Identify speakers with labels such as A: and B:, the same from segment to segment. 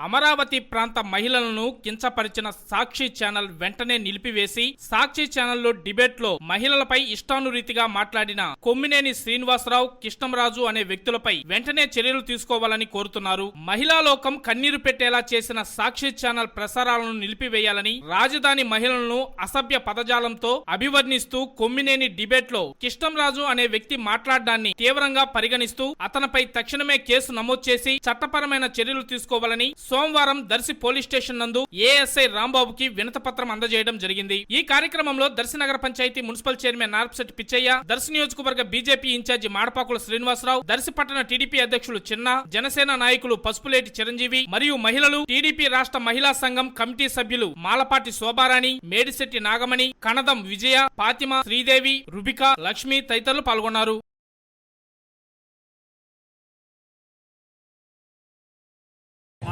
A: అమరావతి ప్రాంత మహిళలను కించపరిచిన సాక్షి ఛానల్ వెంటనే నిలిపివేసి సాక్షి ఛానల్లో డిబేట్లో మహిళలపై ఇష్టానురీతిగా మాట్లాడిన కొమ్మినేని శ్రీనివాసరావు కృష్ణంరాజు అనే వ్యక్తులపై వెంటనే చర్యలు తీసుకోవాలని కోరుతున్నారు. మహిళా లోకం కన్నీరు పెట్టేలా చేసిన సాక్షి ఛానల్ ప్రసారాలను నిలిపివేయాలని రాజధాని మహిళలను అసభ్య పదజాలంతో అభివర్ణిస్తూ కొమ్మినేని డిబేట్లో కృష్ణంరాజు అనే వ్యక్తి మాట్లాడడాన్ని తీవ్రంగా పరిగణిస్తూ అతనిపై తక్షణమే కేసు నమోదు చేసి చట్టపరమైన చర్యలు తీసుకోవాలని సోమవారం దర్శి పోలీస్ స్టేషన్ నందు ఏఎస్ఐ రాంబాబుకి వినత పత్రం అందజేయడం జరిగింది. ఈ కార్యక్రమంలో దర్శి నగర పంచాయతీ మున్సిపల్ చైర్మన్ నార్పశెట్టి పిచ్చయ్య దర్శి నియోజకవర్గ బీజేపీ ఇన్ఛార్జి మాడపాకుల శ్రీనివాసరావు దర్శి పట్టణ టీడీపీ అధ్యక్షులు చిన్న జనసేన నాయకులు పసుపులేటి చిరంజీవి మరియు మహిళలు టీడీపీ రాష్ట్ర మహిళా సంఘం కమిటీ సభ్యులు మాలపాటి శోభారాణి మేడిశెట్టి నాగమణి కనదం విజయ పాతిమ శ్రీదేవి రుబిక లక్ష్మి తదితరులు పాల్గొన్నారు.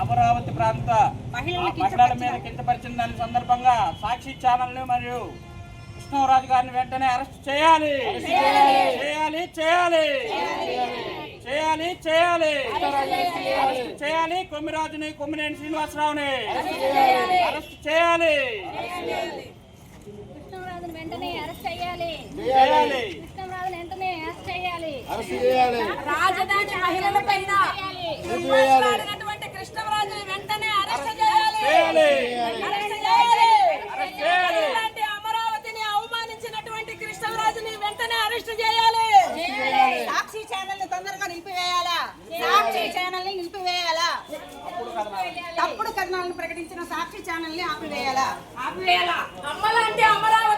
B: అమరావతి ప్రాంత మహిళల మీద కించపరిచిన దాని సందర్భంగా సాక్షి ఛానల్ మరియు కృష్ణరాజు గారిని వెంటనే అరెస్ట్ చేయాలి. చేయాలి చేయాలి. చేయాలి చేయాలి. చేయాలి. కొమ్మిరాజుని కొమ్మినేని శ్రీనివాసరావుని. అరెస్ట్ చేయాలి.
C: వెంటనే అరెస్ట్ చేయాలి.
B: చేయాలి.
C: కృష్ణరాజును వెంటనే అరెస్ట్ చేయాలి.
D: రాజధాని మహిళల పైన మాట్లాడినటువంటి కృష్ణరాజుని వెంటనే అరెస్ట్ చేయాలి
B: చేయాలి
D: అరెస్ట్ చేయాలి
B: అరెస్ట్ చేయాలి
D: ఇలాంటి అమరావతిని అవమానించినటువంటి కృష్ణరాజుని వెంటనే అరెస్ట్ చేయాలి
E: సాక్షి ఛానల్ని తొందరగా నిలిపివేయాలా సాక్షి ఛానల్ని నిలిపివేయాలా తప్పుడు కథనాలను. ప్రకటించిన సాక్షి ఛానల్ని ఆపివేయాలా?
D: ఆపివేయాలా? అమ్మలాంటి అమరావతి